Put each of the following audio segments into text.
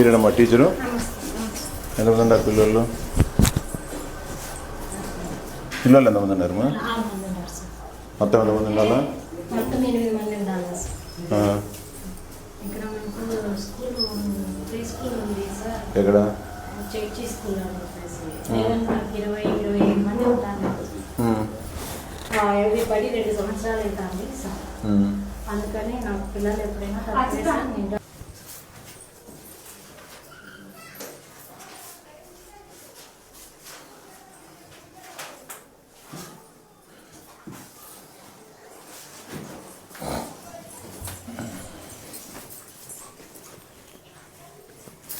మీరేనమ్మా teacher. ఎంతమంది ఉన్నారు పిల్లలు? పిల్లలు ఎంతమంది ఉన్నారు మా? మొత్తం ఎంతమంది ఉండాలా? ఎక్కడ? ఇరవై పడి రెండు సంవత్సరాలు అవుతుంది. అందుకని నాకు పిల్లలు ఎప్పుడైనా తక్కువ సార్ నేను ఎంతమంది వచ్చినారు ఇప్పుడు ఆరు మంది సార్ ఏదైనా పిలుచుకొని పోయినారు సార్ జలుబు ఎక్కువ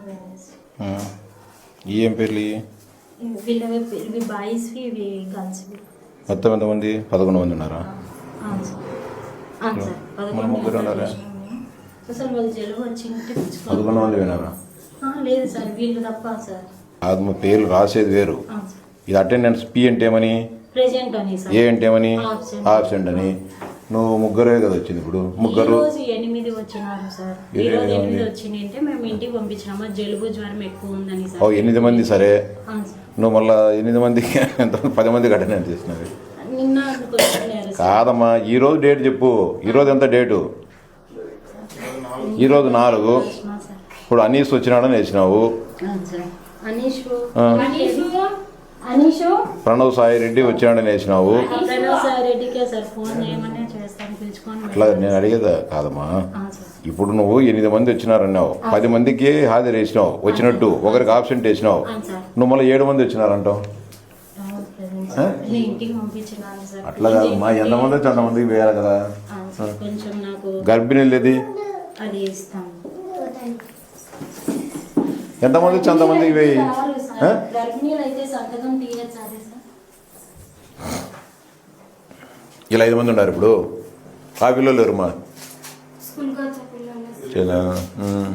ఉంది అనేసి. ఈ ఏం పేర్లు మొత్తం ఎంతమంది? పదకొండు మంది ఉన్నారా? మన ముగ్గురు ఉన్నారా? పదకొండు మంది వినారా ఆ, లేదు సార్ వీళ్ళు తప్ప సార్. ఆత్మ పేర్లు రాసేది వేరు. ఇది అటెండెన్స్ పి అంటే ఏమని? ప్రెజెంట్ అని సార్. ఏ అంటే ఏమని Absent. ఆబ్సెంట్ అని. నువ్వు ముగ్గురే కదా వచ్చింది ఇప్పుడు. ముగ్గురు? ఎనిమిది వచ్చినారు సార్. ఎనిమిది? మంది. వచ్చింది అంటే మేము ఇంటికి పంపించినాము. జలుబు జ్వరం ఎక్కువ ఉందని ఓ ఎనిమిది మంది సరే. నువ్వు మళ్ళీ ఎనిమిది ఎంత పది మందికి అటెండెన్స్ చేసినవి. కాదమ్మా ఈ రోజు డేట్ చెప్పు. ఈ రోజు ఎంత డేటు? ఈ రోజు నాలుగు. ఇప్పుడు అనీస్ వచ్చినాడని వేసినావు. ప్రణవ్ సాయి రెడ్డి వచ్చినాడని వేసినావు అట్లా. నేను అడిగేదా? కాదమ్మా. ఇప్పుడు నువ్వు ఎనిమిది మంది వచ్చినారన్నావు పది మందికి హాజరు వేసినావు వచ్చినట్టు. ఒకరికి ఆబ్సెంట్ వేసినావు. నువ్వు మళ్ళీ ఏడు మంది వచ్చినారంటావు? అట్లా కాదమ్మా ఎంతమంది వచ్చి అంతమందికి వేయాలి కదా? గర్భిణీలు ఏది అది ఇస్తాను. ఎంతమంది వచ్చి అంతమందికి వేయి? ఇలా ఐదు మంది ఉన్నారు ఇప్పుడు. ఆ పిల్లలు లేరు మా స్కూల్కి వచ్చే పిల్లలు. చాలా, ఉమ్.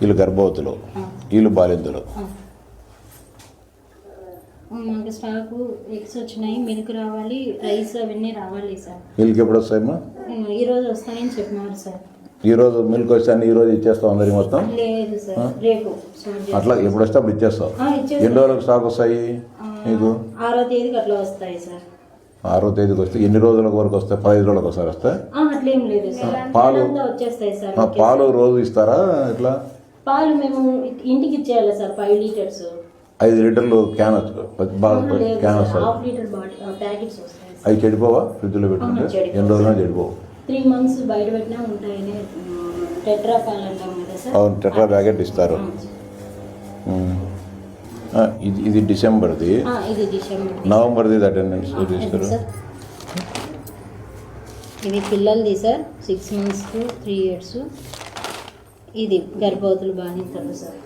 వీళ్ళు గర్భవతులు వీళ్ళు బాలింతులు. మాకు స్టాకు ఎగ్స్ వచ్చినాయి మిల్క్ రావాలి రైస్ అవన్నీ రావాలి సార్. వీళ్ళకి ఎప్పుడు వస్తాయమ్మా ఈ రోజు వస్తాయని చెప్పినారు సార్. ఈ రోజు మిల్క్ వస్తాను ఈ రోజు ఇచ్చేస్తావు అందరికి మొత్తం. అట్లా ఎప్పుడు వస్తే అప్పుడు ఇచ్చేస్తావు? ఇచ్చేస్తాం. ఎన్ని రోజులకు స్టాక్ వస్తాయి నీకు? ఆరో తేదీకి అట్లా వస్తాయి సార్. ఆరో తేదీకి వస్తే ఎన్ని రోజుల వరకు వస్తాయి? పదహైదు రోజులకు ఒకసారి వస్తాయి పాలు? పాలు రోజు ఇస్తారా ఇట్లా? పాలు మేము ఇంటికి ఇచ్చేయాలి సార్ ఫైవ్ లీటర్స్. ఐదు లీటర్లు క్యాన్ క్యాన్ వస్తుంది అవి చెడిపోవా? ఫ్రిడ్జ్లో పెట్టుకుంటే. ఎన్ని రోజులు చెడిపోవు. త్రీ మంత్స్ బయట పెట్టినా ఉంటాయని టెట్రా అంటాం కదా సార్. అవును టెట్రా ప్యాకెట్ ఇస్తారు. ఇది ఇది డిసెంబర్ది. ఆ, ఇది డిసెంబర్ నవంబర్ది అటెండెన్స్ తీస్తారు సార్. ఇది పిల్లలది sir six months to three years ఇది గర్భవతులు బాధితులు సార్.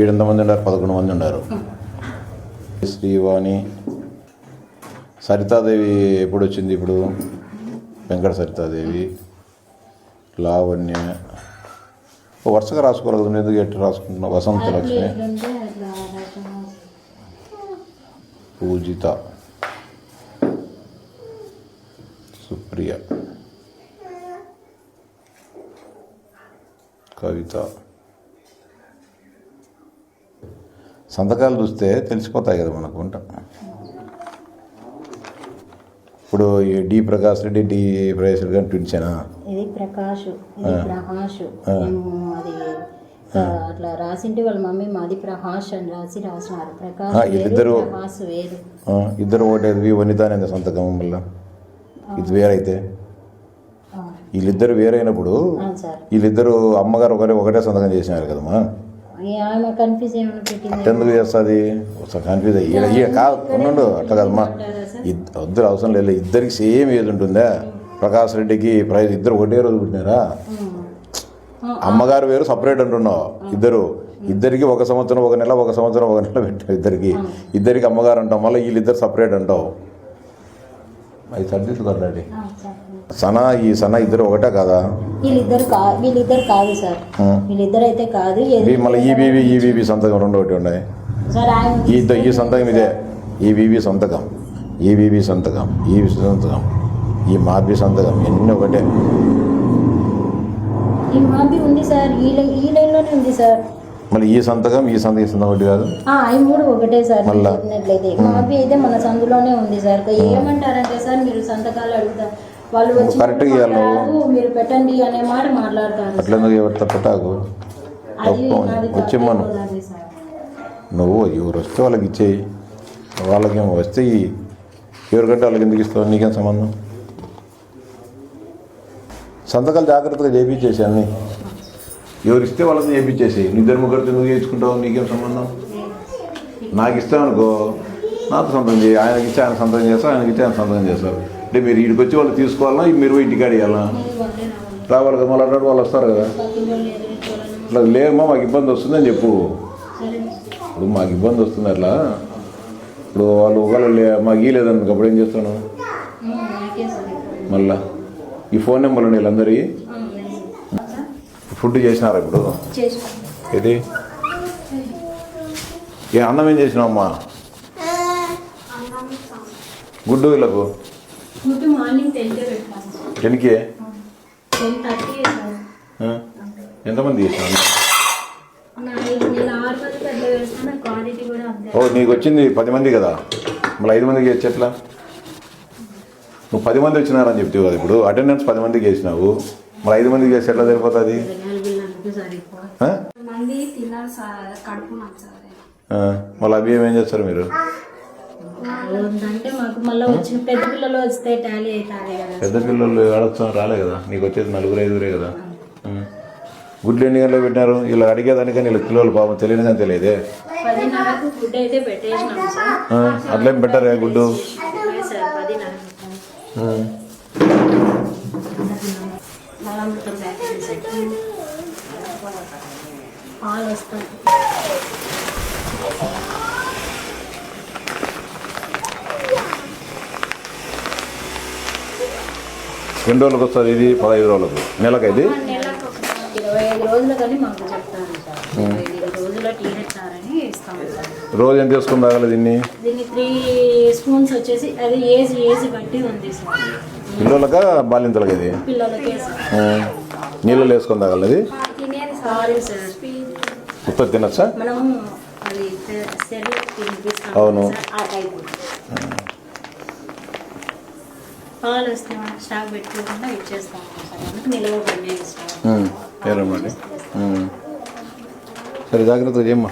ఏడు మంది ఉన్నారు? పదకొండు మంది ఉన్నారు. శ్రీవాణి సరితాదేవి ఎప్పుడు వచ్చింది ఇప్పుడు? వెంకట సరితాదేవి లావణ్య. వరుసగా రాసుకోవాలి కదా ఎందుకు ఎట్లా రాసుకుంటున్నావు? వసంత లక్ష్మి. పూజిత. సుప్రియ. కవిత. సంతకాలు చూస్తే తెలిసిపోతాయి కదా మనకు ఉంటా ఇప్పుడు డి ప్రకాష్ రెడ్డి డి ప్రకాష్ రెడ్డి గారు ట్విన్సేనా ఇది ప్రకాష్ ఇది. మేము అది అట్లా రాసింటే వాళ్ళ మమ్మీ మాది ప్రకాష్ అని రాసి రాసినారు. ప్రకాష్ ఆ, వేరు ఇద్దరు ఒకటి వనిత అనేది సంతకం మళ్ళీ ఇది వేరైతే. వీళ్ళిద్దరు వేరైనప్పుడు వీళ్ళిద్దరు అమ్మగారు ఒకరే ఒకటే సంతకం చేసినారు కదమ్మా? అట్టెందుకు చేస్తుంది? ఒకసారి కన్ఫ్యూజ్ అయ్యి. కాదు ఉండు అట్లా కాదమ్మా. ఇద్- వద్దు అవసరం లేదు. ఇద్దరికి సేమ్ ఏజ్ ఉంటుందా. ప్రకాష్ రెడ్డికి ప్రైజ్ ఇద్దరు ఒకటే రోజు పుట్టినారా? అమ్మగారు వేరు సపరేట్ అంటున్నావు. ఇద్దరు. ఇద్దరికి ఒక సంవత్సరం ఒక నెల ఒక సంవత్సరం ఒక నెల పెట్టావు ఇద్దరికి. ఇద్దరికి అమ్మగారు అంటావు మళ్ళీ వీళ్ళిద్దరు సపరేట్ అంటావు. అవి సర్దిట్లు కొట్లాడి ఆ, సార్. సనా ఈ సనా ఇద్దరు ఒకటే కదా? వీళ్ళిద్దరు కా వీళ్ళిద్దరు కాదు సార్. వీళ్ళిద్దరు అయితే కాదు మళ్ళీ ఈ బీబీ ఈ బీబీ సంతకం రెండు ఒకటి ఉన్నాయి. ఈ ఈ సంతకం ఇదే. ఈ బీబీ సంతకం ఈ బీబీ సంతకం ఈ సంతకం ఈ మార్బీ సంతకం ఎన్ని ఒకటే. ఈ మాబి ఉంది సార్ ఈ ఈ లైన్లోనే ఉంది సార్. మళ్ళీ ఈ సంతకం ఈ సంతకం ఈ సంతకం ఒకటి కాదు. అవి మూడు ఒకటే సార్ మళ్ళా? చెప్పినట్లయితే. మాబి అయితే మన సందులోనే ఉంది సార్. ఏమంటారంటే సార్ మీరు సంతకాలు అడుగుతారు వాళ్ళు వచ్చి కరెక్ట్గా ఇవ్వాలి నువ్వు. మీరు పెట్టండి అనే మాట మాట్లాడతారు. సార్. అట్లెందుకు ఎవరితో పెట్టాకు వచ్చిమ్మను నువ్వు ఎవరు వస్తే వాళ్ళకి ఇచ్చేయి. వాళ్ళకేమో వస్తే ఎవరికంటే వాళ్ళకి ఎందుకు ఇస్తావు? నీకేం సంబంధం? సంతకాలు జాగ్రత్తగా చేయించేసి అన్ని. ఎవరు ఇస్తే వాళ్ళకి చేయించేసి నీ ఇద్దరు ముగ్గురితో నువ్వు చేయించుకుంటావు? నీకేం సంబంధం? నాకు ఇస్తామనుకో నాతో సంతకం చేయి. ఆయనకి ఇచ్చి ఆయన సంతకం చేస్తావు ఆయనకి ఇచ్చి ఆయన సంతకం చేస్తారు అంటే మీరు ఇంటికి వచ్చి వాళ్ళు తీసుకోవాలా మీరు ఇంటికి అడిగాలా రావాలి. కదా మళ్ళీ అన్నాడు వాళ్ళు వస్తారు కదా. అట్లా ఇట్లా లేమా మాకు ఇబ్బంది వస్తుందని చెప్పు. ఇప్పుడు మాకు ఇబ్బంది వస్తుంది అట్లా. ఇప్పుడు వాళ్ళు ఒకవేళ లే- మాకు ఇవ్వలేదనుకో అప్పుడు ఏం చేస్తాను మళ్ళా. ఈ ఫోన్ నెంబర్ ఉన్నాయి వీళ్ళందరి. ఫుడ్ చేసినారా ఇప్పుడు? ఏది? ఇది ఏ అన్నం ఏం చేసినావమ్మా గుడ్డు వీళ్ళకు? ఫుడ్ మార్నింగ్ టెన్కే పెట్టాను సార్ టెన్కి? టెన్ థర్టీ సార్ ఆ? ఎంతమంది చేసినావు నా ఐదు- నేను ఆరు మంది పెద్ద వేస్తాను క్వాంటిటీ కూడా అంతే. ఓ నీకు వచ్చింది పది మంది కదా? మళ్ళీ ఐదు మందికి ఎట్లా? నువ్వు పది మంది వచ్చినారని చెప్తావు కదా ఇప్పుడు. అటెండెన్స్ పది మందికి వేసినావు మరి ఐదు మందికి వేస్తే ఎట్లా సరిపోతుంది? మళ్ళీ అవి ఏమేం చేస్తారు మీరు? అంటే మాకు మళ్ళీ వచ్చిన పెద్ద పిల్లలు వస్తే టాలీ అవుతారు కదా. పెద్ద పిల్లలు ఆడొచ్చాం రాలే కదా? నీకు వచ్చేది నలుగురు ఐదుగురే కదా. గుడ్లు ఎన్ని గంటలకు పెట్టినారు? ఇలా అడిగేదానికని వీళ్ళ పిల్లలు పాపం తెలియని కానీ తెలియదే అట్లేం పెట్టారే గుడ్డు? పాలు వస్తాయి. ఎన్ని రోజులకు వస్తుంది ఇది పదహైదు రోజులకు. నెలకు ఇది రోజు ఎంత తీసుకుని తాగలేదు దీన్ని? పిల్లలక బాలింతలకి ఇది. నీళ్ళలో వేసుకొని తాగలేదు ఉత్తర్ తినచ్చా? అవును. పాలు వస్తే స్టాక్ పెట్టుకోకుండా ఇచ్చేస్తాం సార్ అందుకు సరే జాగ్రత్తగా చేయమ్మా.